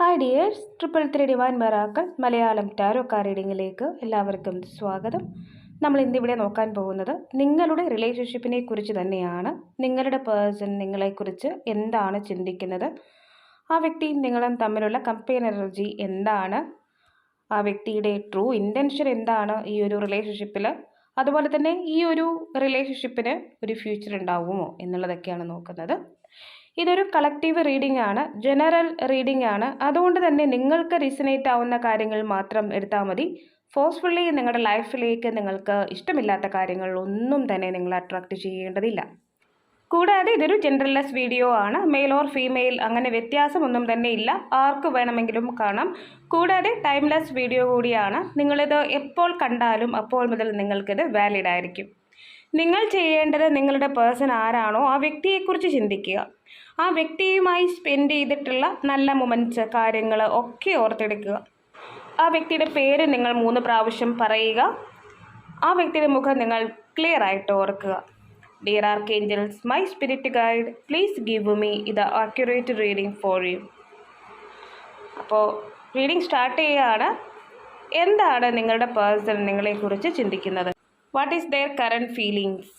Hi dears triple three divine miracles Malayalam tarot card റീഡിങ്ങിലേക്ക് എല്ലാവർക്കും സ്വാഗതം. നമ്മൾ ഇന്നിവിടെ നോക്കാൻ പോകുന്നത് നിങ്ങളുടെ റിലേഷൻഷിപ്പിനെ കുറിച്ച് തന്നെയാണ്. നിങ്ങളുടെ പേഴ്സൺ നിങ്ങളെക്കുറിച്ച് എന്താണ് ചിന്തിക്കുന്നത്? ആ വ്യക്തിയും നിങ്ങളും തമ്മിലുള്ള കമ്പെയിൻ എനർജി എന്താണ്? ആ വ്യക്തിയുടെ ട്രൂ ഇന്റൻഷൻ എന്താണ് ഈ ഒരു റിലേഷൻഷിപ്പിൽ അതുപോലെ തന്നെ ഈ ഒരു റിലേഷൻഷിപ്പിന് ഒരു ഫ്യൂച്ചർ ഉണ്ടാവുമോ എന്നുള്ളതൊക്കെയാണ് നോക്കുന്നത്. ഇതൊരു കളക്റ്റീവ് റീഡിംഗ് ആണ് ജനറൽ റീഡിംഗ് ആണ്. അതുകൊണ്ട് തന്നെ നിങ്ങൾക്ക് റിസനേറ്റ് ആവുന്ന കാര്യങ്ങൾ മാത്രം എടുത്താൽ മതി. ഫോഴ്സ്ഫുള്ളി നിങ്ങളുടെ ലൈഫിലേക്ക് നിങ്ങൾക്ക് ഇഷ്ടമില്ലാത്ത കാര്യങ്ങൾ ഒന്നും തന്നെ നിങ്ങൾ അട്രാക്റ്റ് ചെയ്യേണ്ടതില്ല. കൂടാതെ ഇതൊരു ജെൻഡർലെസ് വീഡിയോ ആണ്. മെയിൽ ഓർ ഫീമെയിൽ അങ്ങനെ വ്യത്യാസമൊന്നും തന്നെ ഇല്ല. ആർക്ക് വേണമെങ്കിലും കാണാം. കൂടാതെ ടൈംലെസ് വീഡിയോ കൂടിയാണ്. നിങ്ങളിത് എപ്പോൾ കണ്ടാലും അപ്പോൾ മുതൽ നിങ്ങൾക്കിത് വാലിഡ് ആയിരിക്കും. നിങ്ങൾ ചെയ്യേണ്ടത് നിങ്ങളുടെ പേഴ്സൺ ആരാണോ ആ വ്യക്തിയെക്കുറിച്ച് ചിന്തിക്കുക. ആ വ്യക്തിയുമായി സ്പെൻഡ് ചെയ്തിട്ടുള്ള നല്ല മൊമെന്റ്സ് കാര്യങ്ങൾ ഒക്കെ ഓർത്തെടുക്കുക. ആ വ്യക്തിയുടെ പേര് നിങ്ങൾ മൂന്ന് പ്രാവശ്യം പറയുക. ആ വ്യക്തിയുടെ മുഖം നിങ്ങൾ ക്ലിയർ ആയിട്ട് ഓർക്കുക. Dear archangels my spirit guide please give me ഇത് ആക്യുറേറ്റ് റീഡിംഗ് ഫോർ യു അപ്പോൾ റീഡിംഗ് സ്റ്റാർട്ട് ചെയ്യുകയാണ് എന്താണ് നിങ്ങളുടെ പേഴ്സൺ നിങ്ങളെക്കുറിച്ച് ചിന്തിക്കുന്നത്? What is their current feelings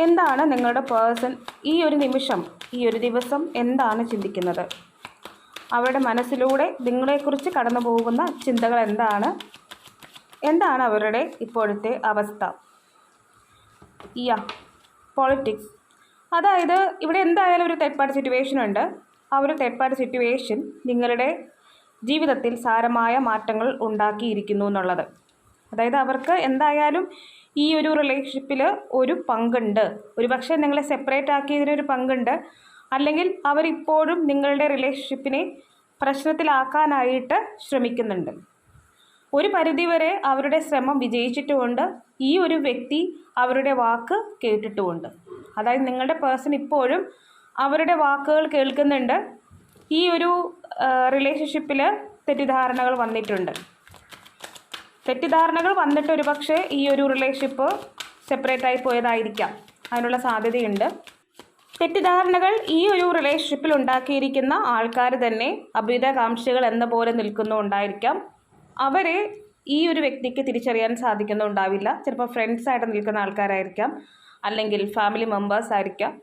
എന്താണ് നിങ്ങളുടെ പേഴ്സൺ ഈ ഒരു നിമിഷം ഈ ഒരു ദിവസം എന്താണ് ചിന്തിക്കുന്നത്? അവരുടെ മനസ്സിലൂടെ നിങ്ങളെക്കുറിച്ച് കടന്നു പോകുന്ന ചിന്തകൾ എന്താണ്? എന്താണ് അവരുടെ ഇപ്പോഴത്തെ അവസ്ഥ? യാ പോളിറ്റിക്സ് അതായത് ഇവിടെ എന്തായാലും ഒരു തേർഡ് പാർട്ടി സിറ്റുവേഷൻ ഉണ്ട്. ആ ഒരു തേർഡ് പാർട്ടി സിറ്റുവേഷൻ നിങ്ങളുടെ ജീവിതത്തിൽ സാരമായ മാറ്റങ്ങൾ ഉണ്ടാക്കിയിരിക്കുന്നു എന്നുള്ളത്. അതായത് അവർക്ക് എന്തായാലും ഈ ഒരു റിലേഷൻഷിപ്പിൽ ഒരു പങ്കുണ്ട്. ഒരു പക്ഷേ നിങ്ങളെ സെപ്പറേറ്റ് ആക്കിയതിനൊരു പങ്കുണ്ട്. അല്ലെങ്കിൽ അവരിപ്പോഴും നിങ്ങളുടെ റിലേഷൻഷിപ്പിനെ പ്രശ്നത്തിലാക്കാനായിട്ട് ശ്രമിക്കുന്നുണ്ട്. ഒരു പരിധിവരെ അവരുടെ ശ്രമം വിജയിച്ചിട്ടുമുണ്ട് ഈ ഒരു വ്യക്തി അവരുടെ വാക്ക് കേട്ടിട്ടുമുണ്ട്. അതായത് നിങ്ങളുടെ പേഴ്സൺ ഇപ്പോഴും അവരുടെ വാക്കുകൾ കേൾക്കുന്നുണ്ട്. ഈ ഒരു റിലേഷൻഷിപ്പിൽ തെറ്റിദ്ധാരണകൾ വന്നിട്ടുണ്ട്. തെറ്റിദ്ധാരണകൾ വന്നിട്ട് ഒരു പക്ഷേ ഈ ഒരു റിലേഷൻഷിപ്പ് സെപ്പറേറ്റ് ആയി പോയതായിരിക്കാം. അതിനുള്ള സാധ്യതയുണ്ട്. തെറ്റിദ്ധാരണകൾ ഈ ഒരു റിലേഷൻഷിപ്പിൽ ഉണ്ടാക്കിയിരിക്കുന്ന ആൾക്കാർ തന്നെ അഭ്യുതകാംക്ഷികൾ എന്ന പോലെ നിൽക്കുന്നുണ്ടായിരിക്കാം അവരെ ഈ ഒരു വ്യക്തിക്ക് തിരിച്ചറിയാൻ സാധിക്കുന്നുണ്ടാവില്ല ചിലപ്പോൾ ഫ്രണ്ട്സായിട്ട് നിൽക്കുന്ന ആൾക്കാരായിരിക്കാം. അല്ലെങ്കിൽ ഫാമിലി മെമ്പേഴ്സ് ആയിരിക്കാം.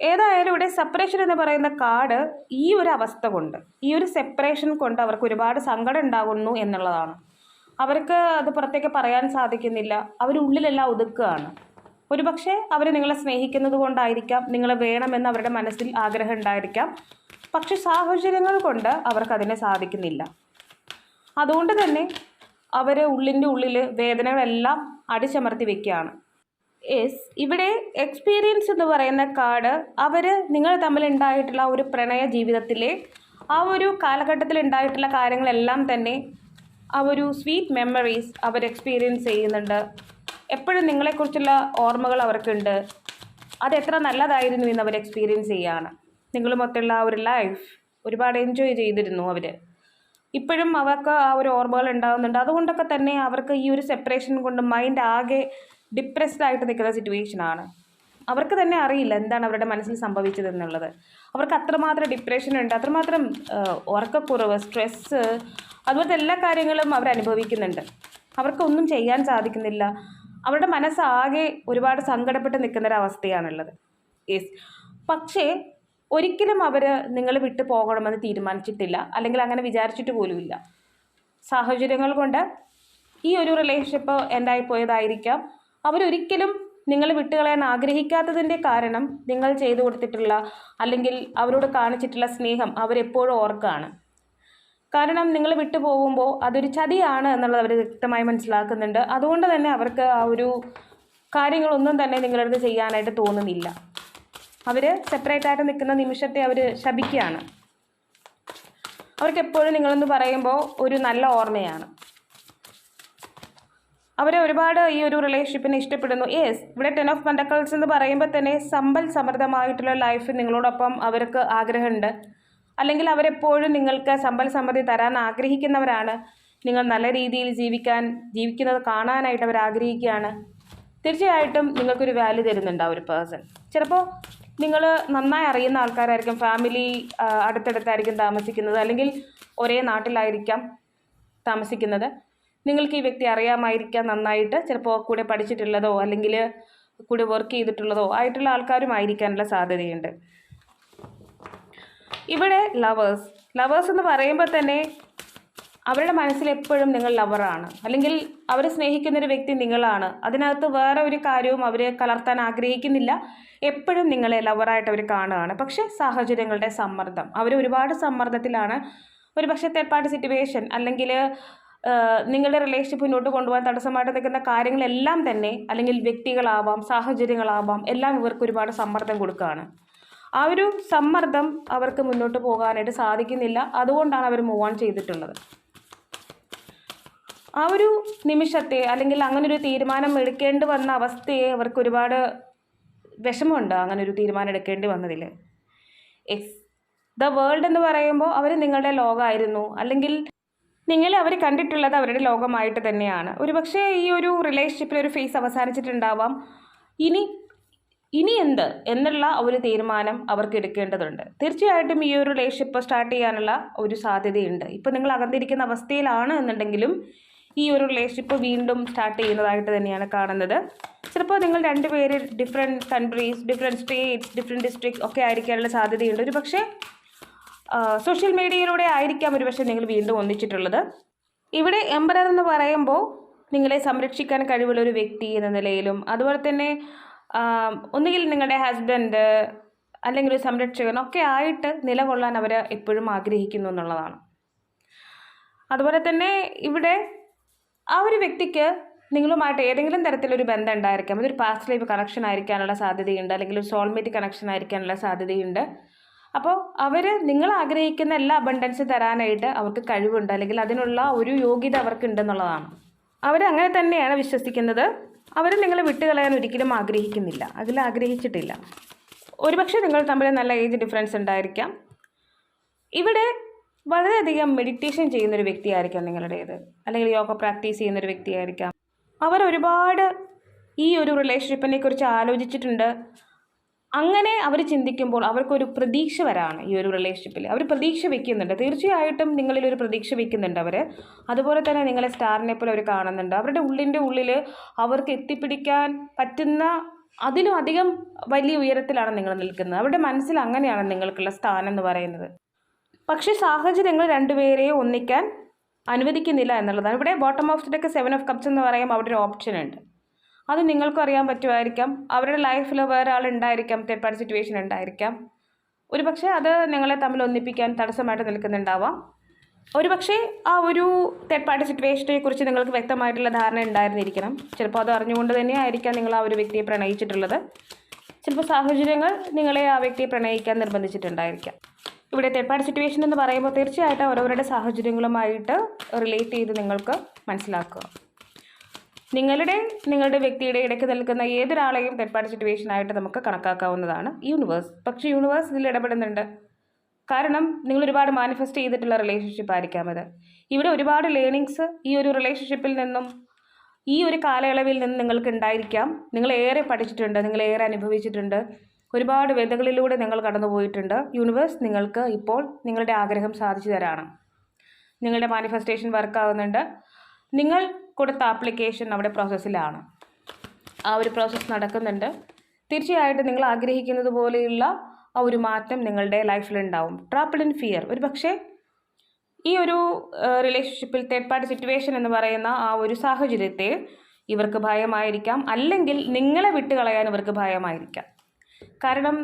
ഏതായാലും ഇവിടെ സെപ്പറേഷൻ എന്ന് പറയുന്ന കാർഡ് ഈ ഒരു അവസ്ഥ കൊണ്ട് ഈ ഒരു സെപ്പറേഷൻ കൊണ്ട് അവർക്ക് ഒരുപാട് സങ്കടം ഉണ്ടാകുന്നു എന്നുള്ളതാണ്. അവർക്ക് അത് പുറത്തേക്ക് പറയാൻ സാധിക്കുന്നില്ല. അവരുള്ളിലെല്ലാം ഒതുക്കുകയാണ്. ഒരുപക്ഷെ അവർ നിങ്ങളെ സ്നേഹിക്കുന്നത് കൊണ്ടായിരിക്കാം നിങ്ങളെ വേണമെന്ന് അവരുടെ മനസ്സിൽ ആഗ്രഹം ഉണ്ടായിരിക്കാം. പക്ഷെ സാഹചര്യങ്ങൾ കൊണ്ട് അവർക്കതിനെ സാധിക്കുന്നില്ല. അതുകൊണ്ട് തന്നെ അവർ ഉള്ളിന്റെ ഉള്ളിൽ വേദനകളെല്ലാം അടിച്ചമർത്തി വെക്കുകയാണ്. യെസ് ഇവിടെ എക്സ്പീരിയൻസ് എന്ന് പറയുന്ന കാർഡ് അവർ നിങ്ങൾ തമ്മിലുണ്ടായിട്ടുള്ള ഒരു പ്രണയ ജീവിതത്തിലെ ആ ഒരു കാലഘട്ടത്തിൽ ഉണ്ടായിട്ടുള്ള കാര്യങ്ങളെല്ലാം തന്നെ ആ ഒരു സ്വീറ്റ് മെമ്മറീസ് അവർ എക്സ്പീരിയൻസ് ചെയ്യുന്നുണ്ട്. എപ്പോഴും നിങ്ങളെക്കുറിച്ചുള്ള ഓർമ്മകൾ അവർക്കുണ്ട്. അത് എത്ര നല്ലതായിരുന്നു എന്ന് അവർ എക്സ്പീരിയൻസ് ചെയ്യുകയാണ് നിങ്ങളുമൊത്തുള്ള ആ ഒരു ലൈഫ് ഒരുപാട് എൻജോയ് ചെയ്തിരുന്നു അവർ ഇപ്പോഴും അവർക്ക് ആ ഒരു ഓർമ്മകൾ ഉണ്ടാകുന്നുണ്ട് അതുകൊണ്ടൊക്കെ തന്നെ അവർക്ക് ഈ ഒരു സെപ്പറേഷൻ കൊണ്ട് മൈൻഡ് ആകെ ഡിപ്രസ്ഡ് ആയിട്ട് നിൽക്കുന്ന സിറ്റുവേഷനാണ് അവർക്ക് തന്നെ അറിയില്ല എന്താണ് അവരുടെ മനസ്സിൽ സംഭവിച്ചത് എന്നുള്ളത് അവർക്ക് അത്രമാത്രം ഡിപ്രഷൻ ഉണ്ട് അത്രമാത്രം ഉറക്കക്കുറവ് സ്ട്രെസ്സ് അതുപോലത്തെ എല്ലാ കാര്യങ്ങളും അവർ അനുഭവിക്കുന്നുണ്ട്. അവർക്കൊന്നും ചെയ്യാൻ സാധിക്കുന്നില്ല. അവരുടെ മനസ്സാകെ ഒരുപാട് സങ്കടപ്പെട്ട് നിൽക്കുന്ന ഒരു യെസ് പക്ഷേ ഒരിക്കലും അവർ നിങ്ങൾ വിട്ടു പോകണമെന്ന് തീരുമാനിച്ചിട്ടില്ല. അല്ലെങ്കിൽ അങ്ങനെ വിചാരിച്ചിട്ട് പോലുമില്ല സാഹചര്യങ്ങൾ കൊണ്ട് ഈ ഒരു റിലേഷൻഷിപ്പ് എന്തായി പോയതായിരിക്കാം. അവരൊരിക്കലും നിങ്ങൾ വിട്ടുകളയാൻ ആഗ്രഹിക്കാത്തതിന്റെ കാരണം നിങ്ങൾ ചെയ്തു കൊടുത്തിട്ടുള്ള അല്ലെങ്കിൽ അവരോട് കാണിച്ചിട്ടുള്ള സ്നേഹം അവരെപ്പോഴും ഓർക്കുകയാണ് കാരണം നിങ്ങൾ വിട്ടു പോകുമ്പോൾ അതൊരു ചതിയാണ് എന്നുള്ളത് അവർ വ്യക്തമായി മനസ്സിലാക്കുന്നുണ്ട്. അതുകൊണ്ട് തന്നെ അവർക്ക് ആ ഒരു കാര്യങ്ങളൊന്നും തന്നെ നിങ്ങളടുത്ത് ചെയ്യാനായിട്ട് തോന്നുന്നില്ല. അവർ സെപ്പറേറ്റ് ആയിട്ട് നിൽക്കുന്ന നിമിഷത്തെ അവർ ശപിക്കുകയാണ്. അവർക്ക് എപ്പോഴും നിങ്ങളെന്ന് പറയുമ്പോൾ ഒരു നല്ല ഓർമ്മയാണ്. അവരെ ഒരുപാട് ഈ ഒരു റിലേഷൻഷിപ്പിനെ ഇഷ്ടപ്പെടുന്നു. യെസ് ഇവിടെ ടെൻ ഓഫ് പെൻഡക്കൾസ് എന്ന് പറയുമ്പോൾ തന്നെ സമ്പൽ സമൃദ്ധമായിട്ടുള്ള ലൈഫ് നിങ്ങളോടൊപ്പം അവർക്ക് ആഗ്രഹമുണ്ട്. അല്ലെങ്കിൽ അവരെപ്പോഴും നിങ്ങൾക്ക് സമ്പൽ സമൃദ്ധി തരാൻ ആഗ്രഹിക്കുന്നവരാണ്. നിങ്ങൾ നല്ല രീതിയിൽ ജീവിക്കാൻ ജീവിക്കുന്നത് കാണാനായിട്ട് അവർ ആഗ്രഹിക്കുകയാണ്. തീർച്ചയായിട്ടും നിങ്ങൾക്കൊരു വാല്യൂ തരുന്നുണ്ട് ആ ഒരു പേഴ്സൺ ചിലപ്പോൾ നിങ്ങൾ നന്നായി അറിയുന്ന ആൾക്കാരായിരിക്കും ഫാമിലി അടുത്തടുത്തായിരിക്കും താമസിക്കുന്നത് അല്ലെങ്കിൽ ഒരേ നാട്ടിലായിരിക്കാം താമസിക്കുന്നത്. നിങ്ങൾക്ക് ഈ വ്യക്തി അറിയാമായിരിക്കാം നന്നായിട്ട്. ചിലപ്പോൾ കൂടെ പഠിച്ചിട്ടുള്ളതോ അല്ലെങ്കിൽ കൂടെ വർക്ക് ചെയ്തിട്ടുള്ളതോ ആയിട്ടുള്ള ആൾക്കാരും ആൾക്കാരുമായിരിക്കാനുള്ള സാധ്യതയുണ്ട്. ഇവിടെ ലവേഴ്സ് ലവേഴ്സ് എന്ന് പറയുമ്പോൾ തന്നെ അവരുടെ മനസ്സിൽ എപ്പോഴും നിങ്ങൾ ലവറാണ് അല്ലെങ്കിൽ അവരെ സ്നേഹിക്കുന്ന ഒരു വ്യക്തി നിങ്ങളാണ്. അതിനകത്ത് വേറെ ഒരു കാര്യവും അവർ കലർത്താൻ ആഗ്രഹിക്കുന്നില്ല. എപ്പോഴും നിങ്ങളെ ലവറായിട്ട് അവർ കാണുകയാണ്. പക്ഷേ സാഹചര്യങ്ങളുടെ സമ്മർദ്ദം. അവർ ഒരുപാട് സമ്മർദ്ദത്തിലാണ്. ഒരു പക്ഷേ തേർഡ് സിറ്റുവേഷൻ അല്ലെങ്കിൽ നിങ്ങളുടെ റിലേഷൻഷിപ്പ് മുന്നോട്ട് കൊണ്ടുപോകാൻ തടസ്സമായിട്ട് നിൽക്കുന്ന കാര്യങ്ങളെല്ലാം തന്നെ അല്ലെങ്കിൽ വ്യക്തികളാവാം സാഹചര്യങ്ങളാവാം എല്ലാം ഇവർക്ക് ഒരുപാട് സമ്മർദ്ദം കൊടുക്കുകയാണ്. ആ ഒരു സമ്മർദ്ദം അവർക്ക് മുന്നോട്ട് പോകാനായിട്ട് സാധിക്കുന്നില്ല. അതുകൊണ്ടാണ് അവർ മൂവ് ഓൺ ചെയ്തിട്ടുള്ളത്. ആ ഒരു നിമിഷത്തെ അല്ലെങ്കിൽ അങ്ങനെ ഒരു തീരുമാനം എടുക്കേണ്ടി വന്ന അവസ്ഥയെ അവർക്ക് ഒരുപാട് വിഷമമുണ്ട് അങ്ങനെ ഒരു തീരുമാനം എടുക്കേണ്ടി വന്നതിൽ. എക്സ് ദ വേൾഡ് എന്ന് പറയുമ്പോൾ അവർ നിങ്ങളുടെ ലോകമായിരുന്നു. അല്ലെങ്കിൽ നിങ്ങളെ അവർ കണ്ടിട്ടുള്ളത് അവരുടെ ലോകമായിട്ട് തന്നെയാണ്. ഒരുപക്ഷെ ഈ ഒരു റിലേഷൻഷിപ്പിൽ ഒരു ഫേസ് അവസാനിച്ചിട്ടുണ്ടാവാം. ഇനി ഇനി എന്ത് എന്നുള്ള ഒരു തീരുമാനം അവർക്ക് എടുക്കേണ്ടതുണ്ട്. തീർച്ചയായിട്ടും ഈ ഒരു റിലേഷൻഷിപ്പ് സ്റ്റാർട്ട് ചെയ്യാനുള്ള ഒരു സാധ്യതയുണ്ട്. ഇപ്പോൾ നിങ്ങൾ അകന്നിരിക്കുന്ന അവസ്ഥയിലാണ് എന്നുണ്ടെങ്കിലും ഈ ഒരു റിലേഷൻഷിപ്പ് വീണ്ടും സ്റ്റാർട്ട് ചെയ്യുന്നതായിട്ട് തന്നെയാണ് കാണുന്നത്. ചിലപ്പോൾ നിങ്ങൾ രണ്ടുപേര് different countries different states different district ഒക്കെ ആയിരിക്കാനുള്ള സാധ്യതയുണ്ട്. ഒരു പക്ഷേ സോഷ്യൽ മീഡിയയിലൂടെ ആയിരിക്കാം ഒരുപക്ഷെ നിങ്ങൾ വീണ്ടും ഒന്നിച്ചിട്ടുള്ളത്. ഇവിടെ എംബറർ എന്ന് പറയുമ്പോൾ നിങ്ങളെ സംരക്ഷിക്കാൻ കഴിവുള്ള ഒരു വ്യക്തി എന്ന നിലയിലും അതുപോലെ തന്നെ ഒന്നുകിൽ നിങ്ങളുടെ ഹസ്ബൻഡ് അല്ലെങ്കിൽ ഒരു സംരക്ഷകൻ ഒക്കെ ആയിട്ട് നിലകൊള്ളാൻ അവർ എപ്പോഴും ആഗ്രഹിക്കുന്നു എന്നുള്ളതാണ്. അതുപോലെ തന്നെ ഇവിടെ ആ ഒരു വ്യക്തിക്ക് നിങ്ങളുമായിട്ട് ഏതെങ്കിലും തരത്തിലൊരു ബന്ധം ഉണ്ടായിരിക്കാം അതൊരു പാസ്റ്റ് ലൈഫ് കണക്ഷൻ ആയിരിക്കാനുള്ള സാധ്യതയുണ്ട് അല്ലെങ്കിൽ ഒരു സോൾമേറ്റ് കണക്ഷൻ ആയിരിക്കാനുള്ള സാധ്യതയുണ്ട്. അപ്പോൾ അവർ നിങ്ങൾ ആഗ്രഹിക്കുന്ന എല്ലാ അബണ്ടൻസ് തരാനായിട്ട് അവർക്ക് കഴിവുണ്ട്. അല്ലെങ്കിൽ അതിനുള്ള ഒരു യോഗ്യത അവർക്ക് ഉണ്ടെന്നുള്ളതാണ് അവർ അങ്ങനെ തന്നെയാണ് വിശ്വസിക്കുന്നത്. അവർ നിങ്ങളെ വിട്ടുകളയാൻ ഒരിക്കലും ആഗ്രഹിക്കുന്നില്ല. അതിൽ ആഗ്രഹിച്ചിട്ടില്ല. ഒരുപക്ഷെ നിങ്ങൾ തമ്മിൽ നല്ല ഏജ് ഡിഫറൻസ് ഉണ്ടായിരിക്കാം. ഇവിടെ വളരെയധികം മെഡിറ്റേഷൻ ചെയ്യുന്നൊരു വ്യക്തിയായിരിക്കാം നിങ്ങളുടേത്. അല്ലെങ്കിൽ യോഗ പ്രാക്ടീസ് ചെയ്യുന്നൊരു വ്യക്തിയായിരിക്കാം. അവർ ഒരുപാട് ഈ ഒരു റിലേഷൻഷിപ്പിനെ കുറിച്ച് ആലോചിച്ചിട്ടുണ്ട്. അങ്ങനെ അവർ ചിന്തിക്കുമ്പോൾ അവർക്കൊരു പ്രതീക്ഷ വരാണ് ഈ ഒരു റിലേഷൻഷിപ്പിൽ അവർ പ്രതീക്ഷ വെക്കുന്നുണ്ട്. തീർച്ചയായിട്ടും നിങ്ങളിൽ ഒരു പ്രതീക്ഷ വെക്കുന്നുണ്ട് അവർ അതുപോലെ തന്നെ നിങ്ങളെ സ്റ്റാറിനെ പോലെ അവർ കാണുന്നുണ്ട്. അവരുടെ ഉള്ളിന്റെ ഉള്ളിൽ അവർക്ക് എത്തിപ്പിടിക്കാൻ പറ്റുന്ന അതിലും അധികം വലിയ ഉയരത്തിലാണ് നിങ്ങൾ നിൽക്കുന്നത്. അവരുടെ മനസ്സിൽ അങ്ങനെയാണ് നിങ്ങൾക്കുള്ള സ്ഥാനം എന്ന് പറയുന്നത്. പക്ഷേ സാഹചര്യങ്ങൾ രണ്ടുപേരെയും ഒന്നിക്കാൻ അനുവദിക്കുന്നില്ല എന്നുള്ളതാണ്. ഇവിടെ ബോട്ടം ഓഫ് ഒക്കെ സെവൻ ഓഫ് കപ്സ് എന്ന് പറയുമ്പോൾ അവിടെ ഒരു ഓപ്ഷൻ ഉണ്ട്. അത് നിങ്ങൾക്കും അറിയാൻ പറ്റുമായിരിക്കാം. അവരുടെ ലൈഫിൽ വേറെ ആൾ ഉണ്ടായിരിക്കാം തേർഡ് പാർട്ടി സിറ്റുവേഷൻ ഉണ്ടായിരിക്കാം. ഒരു പക്ഷേ അത് നിങ്ങളെ തമ്മിൽ ഒന്നിപ്പിക്കാൻ തടസ്സമായിട്ട് നിൽക്കുന്നുണ്ടാവാം. ഒരു പക്ഷേ ആ ഒരു തേർഡ് പാർട്ടി സിറ്റുവേഷനെ കുറിച്ച് നിങ്ങൾക്ക് വ്യക്തമായിട്ടുള്ള ധാരണ ഉണ്ടായിരുന്നിരിക്കണം. ചിലപ്പോൾ അത് അറിഞ്ഞുകൊണ്ട് തന്നെ ആയിരിക്കാം നിങ്ങൾ ആ ഒരു വ്യക്തിയെ പ്രണയിച്ചിട്ടുള്ളത്. ചിലപ്പോൾ സാഹചര്യങ്ങൾ നിങ്ങളെ ആ വ്യക്തിയെ പ്രണയിക്കാൻ നിർബന്ധിച്ചിട്ടുണ്ടായിരിക്കാം. ഇവിടെ തേർഡ് പാർട്ടി സിറ്റുവേഷൻ എന്ന് പറയുമ്പോൾ തീർച്ചയായിട്ടും ഓരോരുടെ സാഹചര്യങ്ങളുമായിട്ട് റിലേറ്റ് ചെയ്ത് നിങ്ങൾക്ക് മനസ്സിലാക്കുക. നിങ്ങളുടെ നിങ്ങളുടെ വ്യക്തിയുടെ ഇടയ്ക്ക് നിൽക്കുന്ന ഏതൊരാളെയും തേർഡ് സിറ്റുവേഷൻ ആയിട്ട് നമുക്ക് കണക്കാക്കാവുന്നതാണ് യൂണിവേഴ്സ് പക്ഷേ യൂണിവേഴ്സ് ഇതിൽ ഇടപെടുന്നുണ്ട്. കാരണം നിങ്ങൾ ഒരുപാട് മാനിഫെസ്റ്റ് ചെയ്തിട്ടുള്ള റിലേഷൻഷിപ്പ് ആയിരിക്കാം അത്. ഇവിടെ ഒരുപാട് ലേണിങ്സ് ഈ ഒരു റിലേഷൻഷിപ്പിൽ നിന്നും ഈ ഒരു കാലയളവിൽ നിന്ന് നിങ്ങൾക്ക് ഉണ്ടായിരിക്കാം. നിങ്ങൾ ഏറെ പഠിച്ചിട്ടുണ്ട് നിങ്ങൾ ഏറെ അനുഭവിച്ചിട്ടുണ്ട്. ഒരുപാട് വേദകളിലൂടെ നിങ്ങൾ കടന്നു പോയിട്ടുണ്ട്. യൂണിവേഴ്സ് നിങ്ങൾക്ക് ഇപ്പോൾ നിങ്ങളുടെ ആഗ്രഹം സാധിച്ചു തരാണ്. നിങ്ങളുടെ മാനിഫെസ്റ്റേഷൻ വർക്ക് ആവുന്നുണ്ട്. നിങ്ങൾ കൊടുത്ത ആപ്ലിക്കേഷൻ അവിടെ പ്രോസസ്സിലാണ് ആ ഒരു പ്രോസസ്സ് നടക്കുന്നുണ്ട്. തീർച്ചയായിട്ടും നിങ്ങൾ ആഗ്രഹിക്കുന്നത് പോലെയുള്ള ആ ഒരു മാറ്റം നിങ്ങളുടെ ലൈഫിലുണ്ടാവും ട്രാപ്പിൾ ഇൻ ഫിയർ ഒരു പക്ഷേ ഈ ഒരു റിലേഷൻഷിപ്പിൽ തേർഡ് പാർട്ടി സിറ്റുവേഷൻ എന്ന് പറയുന്ന ആ ഒരു സാഹചര്യത്തെ ഇവർക്ക് ഭയമായിരിക്കാം. അല്ലെങ്കിൽ നിങ്ങളെ വിട്ടുകളയാൻ ഇവർക്ക് ഭയമായിരിക്കാം. കാരണം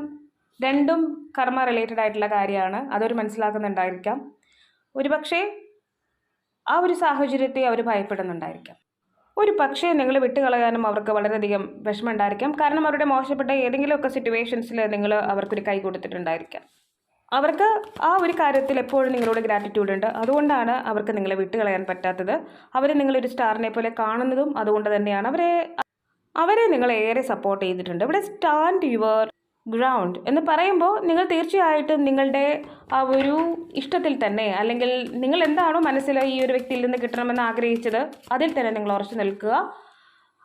രണ്ടും കർമ്മ റിലേറ്റഡ് ആയിട്ടുള്ള കാര്യമാണ്. അതൊരു മനസ്സിലാക്കുന്നുണ്ടായിരിക്കാം. ഒരുപക്ഷെ ആ ഒരു സാഹചര്യത്തെ അവർ ഭയപ്പെടുന്നുണ്ടായിരിക്കാം. ഒരു പക്ഷേ നിങ്ങൾ വിട്ടുകളയാനും അവർക്ക് വളരെയധികം വിഷമമുണ്ടായിരിക്കാം. കാരണം അവരുടെ മോശപ്പെട്ട ഏതെങ്കിലുമൊക്കെ സിറ്റുവേഷൻസിൽ നിങ്ങൾ അവർക്കൊരു കൈ കൊടുത്തിട്ടുണ്ടായിരിക്കാം. അവർക്ക് ആ ഒരു കാര്യത്തിൽ എപ്പോഴും നിങ്ങളോട് ഗ്രാറ്റിറ്റ്യൂഡ് ഉണ്ട്. അതുകൊണ്ടാണ് അവർക്ക് നിങ്ങളെ വിട്ടുകളയാൻ പറ്റാത്തത്. അവർ നിങ്ങളൊരു സ്റ്റാറിനെ പോലെ കാണുന്നതും അതുകൊണ്ട് തന്നെയാണ്. അവരെ അവരെ നിങ്ങൾ ഏറെ സപ്പോർട്ട് ചെയ്തിട്ടുണ്ട്. ഇവിടെ സ്റ്റാൻഡ് യുവർ ഗ്രൗണ്ട് എന്ന് പറയുമ്പോൾ നിങ്ങൾ തീർച്ചയായിട്ടും നിങ്ങളുടെ ആ ഒരു ഇഷ്ടത്തിൽ തന്നെ അല്ലെങ്കിൽ നിങ്ങൾ എന്താണോ മനസ്സിൽ ഈ ഒരു വ്യക്തിയിൽ നിന്ന് കിട്ടണമെന്ന് ആഗ്രഹിച്ചത് അതിൽ തന്നെ നിങ്ങൾ ഉറച്ചു നിൽക്കുക.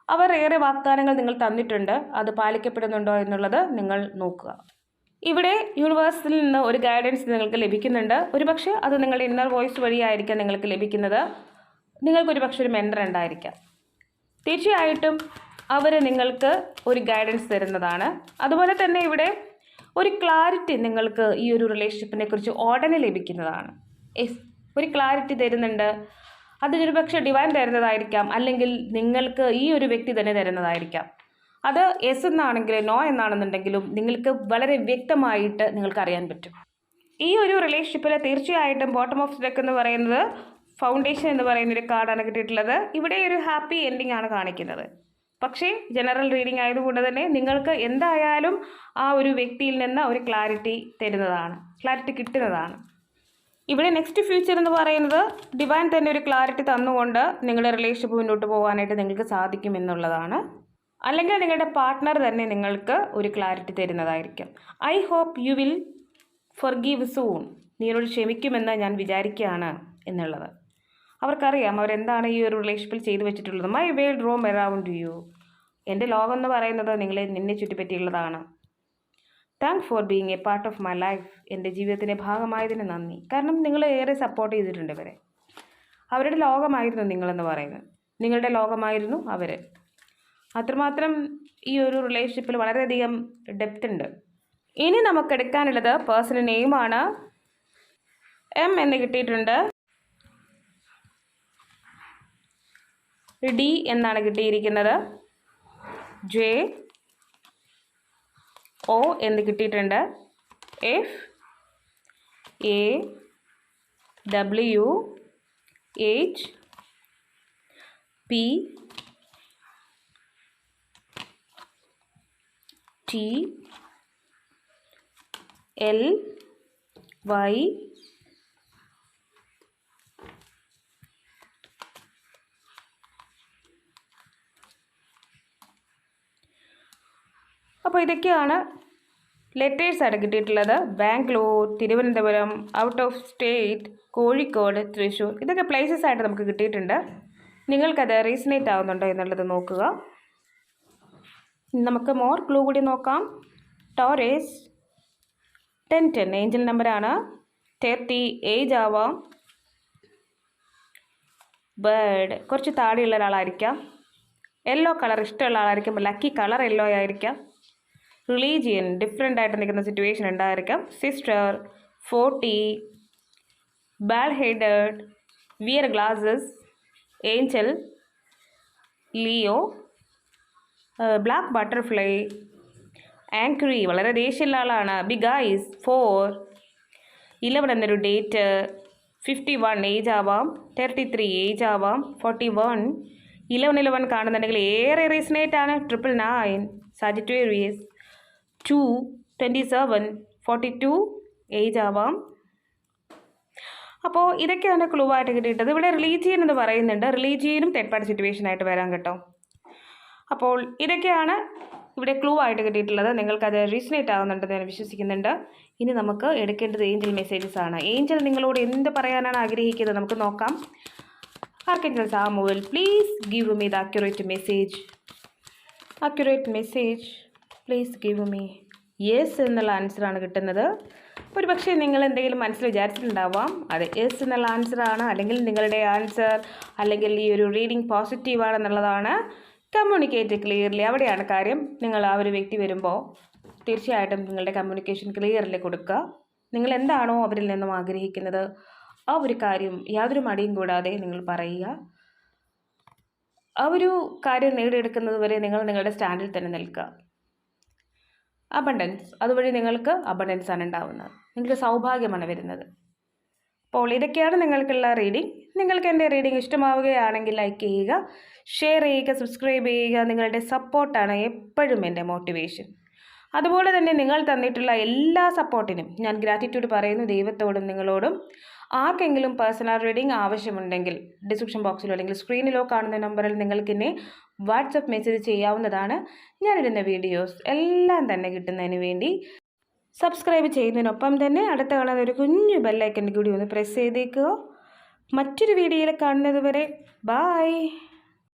അവർ ഏറെ വാഗ്ദാനങ്ങൾ നിങ്ങൾ തന്നിട്ടുണ്ട്. അത് പാലിക്കപ്പെടുന്നുണ്ടോ എന്നുള്ളത് നിങ്ങൾ നോക്കുക. ഇവിടെ യൂണിവേഴ്സിൽ നിന്ന് ഒരു ഗൈഡൻസ് നിങ്ങൾക്ക് ലഭിക്കുന്നുണ്ട്. ഒരുപക്ഷെ അത് നിങ്ങളുടെ ഇന്നർ വോയിസ് വഴിയായിരിക്കാം നിങ്ങൾക്ക് ലഭിക്കുന്നത്. നിങ്ങൾക്കൊരു പക്ഷെ ഒരു മെന്റർ ഉണ്ടായിരിക്കാം. തീർച്ചയായിട്ടും അവർ നിങ്ങൾക്ക് ഒരു ഗൈഡൻസ് തരുന്നതാണ്. അതുപോലെ തന്നെ ഇവിടെ ഒരു ക്ലാരിറ്റി നിങ്ങൾക്ക് ഈ ഒരു റിലേഷൻഷിപ്പിനെ കുറിച്ച് ഉടനെ ലഭിക്കുന്നതാണ്. എസ് ഒരു ക്ലാരിറ്റി തരുന്നുണ്ട്. അതൊരു പക്ഷേ ഡിവൈൻ തരുന്നതായിരിക്കാം. അല്ലെങ്കിൽ നിങ്ങൾക്ക് ഈ ഒരു വ്യക്തി തന്നെ തരുന്നതായിരിക്കാം. അത് എസ് എന്നാണെങ്കിലും നോ എന്നാണെന്നുണ്ടെങ്കിലും നിങ്ങൾക്ക് വളരെ വ്യക്തമായിട്ട് നിങ്ങൾക്ക് അറിയാൻ പറ്റും. ഈ ഒരു റിലേഷൻഷിപ്പിൽ തീർച്ചയായിട്ടും ബോട്ടം ഓഫ് ഡെക്ക് എന്ന് പറയുന്നത് ഫൗണ്ടേഷൻ എന്ന് പറയുന്ന ഒരു കാർഡാണ് കിട്ടിയിട്ടുള്ളത്. ഇവിടെ ഒരു ഹാപ്പി എൻഡിംഗ് ആണ് കാണിക്കുന്നത്. പക്ഷേ ജനറൽ റീഡിംഗ് ആയതുകൊണ്ട് തന്നെ നിങ്ങൾക്ക് എന്തായാലും ആ ഒരു വ്യക്തിയിൽ നിന്ന് ഒരു ക്ലാരിറ്റി തരുന്നതാണ്. ക്ലാരിറ്റി കിട്ടുന്നതാണ്. ഇവിടെ നെക്സ്റ്റ് ഫ്യൂച്ചർ എന്ന് പറയുന്നത് ഡിവൈൻ തന്നെ ഒരു ക്ലാരിറ്റി തന്നുകൊണ്ട് നിങ്ങളുടെ റിലേഷൻഷിപ്പ് മുന്നോട്ട് പോകാനായിട്ട് നിങ്ങൾക്ക് സാധിക്കും എന്നുള്ളതാണ്. അല്ലെങ്കിൽ നിങ്ങളുടെ പാർട്ട്ണർ തന്നെ നിങ്ങൾക്ക് ഒരു ക്ലാരിറ്റി തരുന്നതായിരിക്കും. I hope you will forgive soon നീ എന്നോട് ക്ഷമിക്കുമെന്ന് ഞാൻ വിചാരിക്കുകയാണ് എന്നുള്ളത്. അവർക്കറിയാം അവരെന്താണ് ഈ ഒരു റിലേഷൻഷിപ്പിൽ ചെയ്തു വെച്ചിട്ടുള്ളത്. My world roam around you എന്റെ ലോകം എന്ന് പറയുന്നത് നിങ്ങളെ നിന്നെ ചുറ്റിപ്പറ്റിയുള്ളതാണ്. Thank for being a part of my life എന്റെ ജീവിതത്തിന്റെ ഭാഗമായതിന് നന്ദി. കാരണം നിങ്ങൾ ഏറെ സപ്പോർട്ട് ചെയ്തിട്ടുണ്ട് ഇവരെ. അവരുടെ ലോകമായിരുന്നു നിങ്ങളെന്ന് പറയുന്നത്. നിങ്ങളുടെ ലോകമായിരുന്നു അവർ അത്രമാത്രം ഈ ഒരു റിലേഷൻഷിപ്പിൽ വളരെയധികം ഡെപ്ത് ഉണ്ട്. ഇനി നമുക്ക് എടുക്കാനുള്ളത് പേഴ്സണൽ നെയിമാണ് എം എന്ന് കിട്ടിയിട്ടുണ്ട്. ഡി എന്നാണ് കിട്ടിയിരിക്കുന്നത്. ജെ ഒ എന്ന് കിട്ടിയിട്ടുണ്ട്. F A W H P T L Y അപ്പോൾ ഇതൊക്കെയാണ് ലെറ്റേഴ്സാണ് കിട്ടിയിട്ടുള്ളത്. Bangalore Thiruvananthapuram out of state Kozhikode Thrissur ഇതൊക്കെ പ്ലേസസ് ആയിട്ട് നമുക്ക് കിട്ടിയിട്ടുണ്ട്. നിങ്ങൾക്കത് റീസണേറ്റ് ആവുന്നുണ്ടോ എന്നുള്ളത് നോക്കുക. നമുക്ക് മോർ ക്ലൂ കൂടി നോക്കാം. ടോറേസ് ടെൻ ടെൻ ഏഞ്ചൽ നമ്പറാണ് തേർട്ടി ഏജ് ആവാം. ബേർഡ് കുറച്ച് താടിയുള്ള ഒരാളായിരിക്കാം. യെല്ലോ കളർ ഇഷ്ടമുള്ള ആളായിരിക്കും. ലക്കി കളർ യെല്ലോ ആയിരിക്കാം. റിലീജിയൻ ഡിഫറെന്റ് ആയിട്ട് നിൽക്കുന്ന സിറ്റുവേഷൻ ഉണ്ടായിരിക്കാം. Sister forty bald headed wear glasses angel Leo black butterfly angry വളരെ ദേഷ്യമുള്ള ആളാണ്. ബിഗ് ഐസ് ഫോർ ഇലവൻ എന്നൊരു ഡേറ്റ് ഫിഫ്റ്റി വൺ ഏജ് ആവാം. തേർട്ടി ത്രീ ഏജ് ആവാം. ഫോർട്ടി വൺ ഇലവൻ ഇലവൻ കാണുന്നുണ്ടെങ്കിൽ ഏറെ റീസണേറ്റ് ആണ്. Triple nine Sagittarius two twenty seven forty two age ആവാം. അപ്പോൾ ഇതൊക്കെയാണ് ക്ലൂ ആയിട്ട് കിട്ടിയിട്ടത്. ഇവിടെ റിലീജിയൻ എന്ന് പറയുന്നുണ്ട്. റിലീജിയനും തേർഡ് പാർട്ടി സിറ്റുവേഷൻ ആയിട്ട് വരാൻ കേട്ടോ. അപ്പോൾ ഇതൊക്കെയാണ് ഇവിടെ ക്ലൂ ആയിട്ട് കിട്ടിയിട്ടുള്ളത്. നിങ്ങൾക്കത് റീസണേറ്റ് ആകുന്നുണ്ടെന്ന് ഞാൻ വിശ്വസിക്കുന്നുണ്ട്. ഇനി നമുക്ക് എടുക്കേണ്ടത് ഏഞ്ചൽ മെസ്സേജസ് ആണ്. ഏഞ്ചൽ നിങ്ങളോട് എന്ത് പറയാനാണ് ആഗ്രഹിക്കുന്നത് നമുക്ക് നോക്കാം. Archangel Samuel please give me the accurate message accurate message please give me yes എന്നുള്ള ആൻസറാണ് കിട്ടുന്നത്. ഒരു പക്ഷേ നിങ്ങൾ എന്തെങ്കിലും മനസ്സിൽ വിചാരിച്ചിട്ടുണ്ടാവാം. അതെ യെസ് എന്നുള്ള ആൻസറാണ് അല്ലെങ്കിൽ നിങ്ങളുടെ ആൻസർ അല്ലെങ്കിൽ ഈ ഒരു റീഡിംഗ് പോസിറ്റീവാണെന്നുള്ളതാണ് കമ്മ്യൂണിക്കേറ്റ് ക്ലിയർലി അവിടെയാണ് കാര്യം. നിങ്ങൾ ആ ഒരു വ്യക്തി വരുമ്പോൾ തീർച്ചയായിട്ടും നിങ്ങളുടെ കമ്മ്യൂണിക്കേഷൻ ക്ലിയർലി കൊടുക്കുക. നിങ്ങൾ എന്താണോ അവരിൽ നിന്നും ആഗ്രഹിക്കുന്നത് ആ ഒരു കാര്യം യാതൊരു മടിയും കൂടാതെ നിങ്ങൾ പറയുക. ആ ഒരു കാര്യം നേടിയെടുക്കുന്നത് വരെ നിങ്ങൾ നിങ്ങളുടെ സ്റ്റാൻഡിൽ തന്നെ നിൽക്കുക. അബണ്ടൻസ് അതുവഴി നിങ്ങൾക്ക് അബണ്ടൻസ് ആണ് ഉണ്ടാവുന്നത്. നിങ്ങൾക്ക് സൗഭാഗ്യമാണ് വരുന്നത്. അപ്പോൾ ഇതൊക്കെയാണ് നിങ്ങൾക്കുള്ള റീഡിംഗ് നിങ്ങൾക്ക് എന്റെ റീഡിംഗ് ഇഷ്ടമാവുകയാണെങ്കിൽ ലൈക്ക് ചെയ്യുക ഷെയർ ചെയ്യുക സബ്സ്ക്രൈബ് ചെയ്യുക. നിങ്ങളുടെ സപ്പോർട്ടാണ് എപ്പോഴും എന്റെ മോട്ടിവേഷൻ അതുപോലെ തന്നെ നിങ്ങൾ തന്നിട്ടുള്ള എല്ലാ സപ്പോർട്ടിനും ഞാൻ ഗ്രാറ്റിറ്റ്യൂഡ് പറയുന്നു ദൈവത്തോടും നിങ്ങളോടും. ആർക്കെങ്കിലും പേഴ്സണൽ റീഡിംഗ് ആവശ്യമുണ്ടെങ്കിൽ ഡിസ്ക്രിപ്ഷൻ ബോക്സിലോ അല്ലെങ്കിൽ സ്ക്രീനിലോ കാണുന്ന നമ്പറിൽ നിങ്ങൾക്ക് എന്നെ വാട്സപ്പ് മെസ്സേജ് ചെയ്യാവുന്നതാണ് ഞാനിടുന്ന വീഡിയോസ് എല്ലാം തന്നെ കിട്ടുന്നതിന് വേണ്ടി. സബ്സ്ക്രൈബ് ചെയ്യുന്നതിനൊപ്പം തന്നെ അടുത്ത കാണുന്ന ഒരു കുഞ്ഞു ബെല്ലൈക്കന്റെ കൂടി ഒന്ന് പ്രസ് ചെയ്തേക്കുക. മറ്റൊരു വീഡിയോയിൽ കാണുന്നത് വരെ ബായ്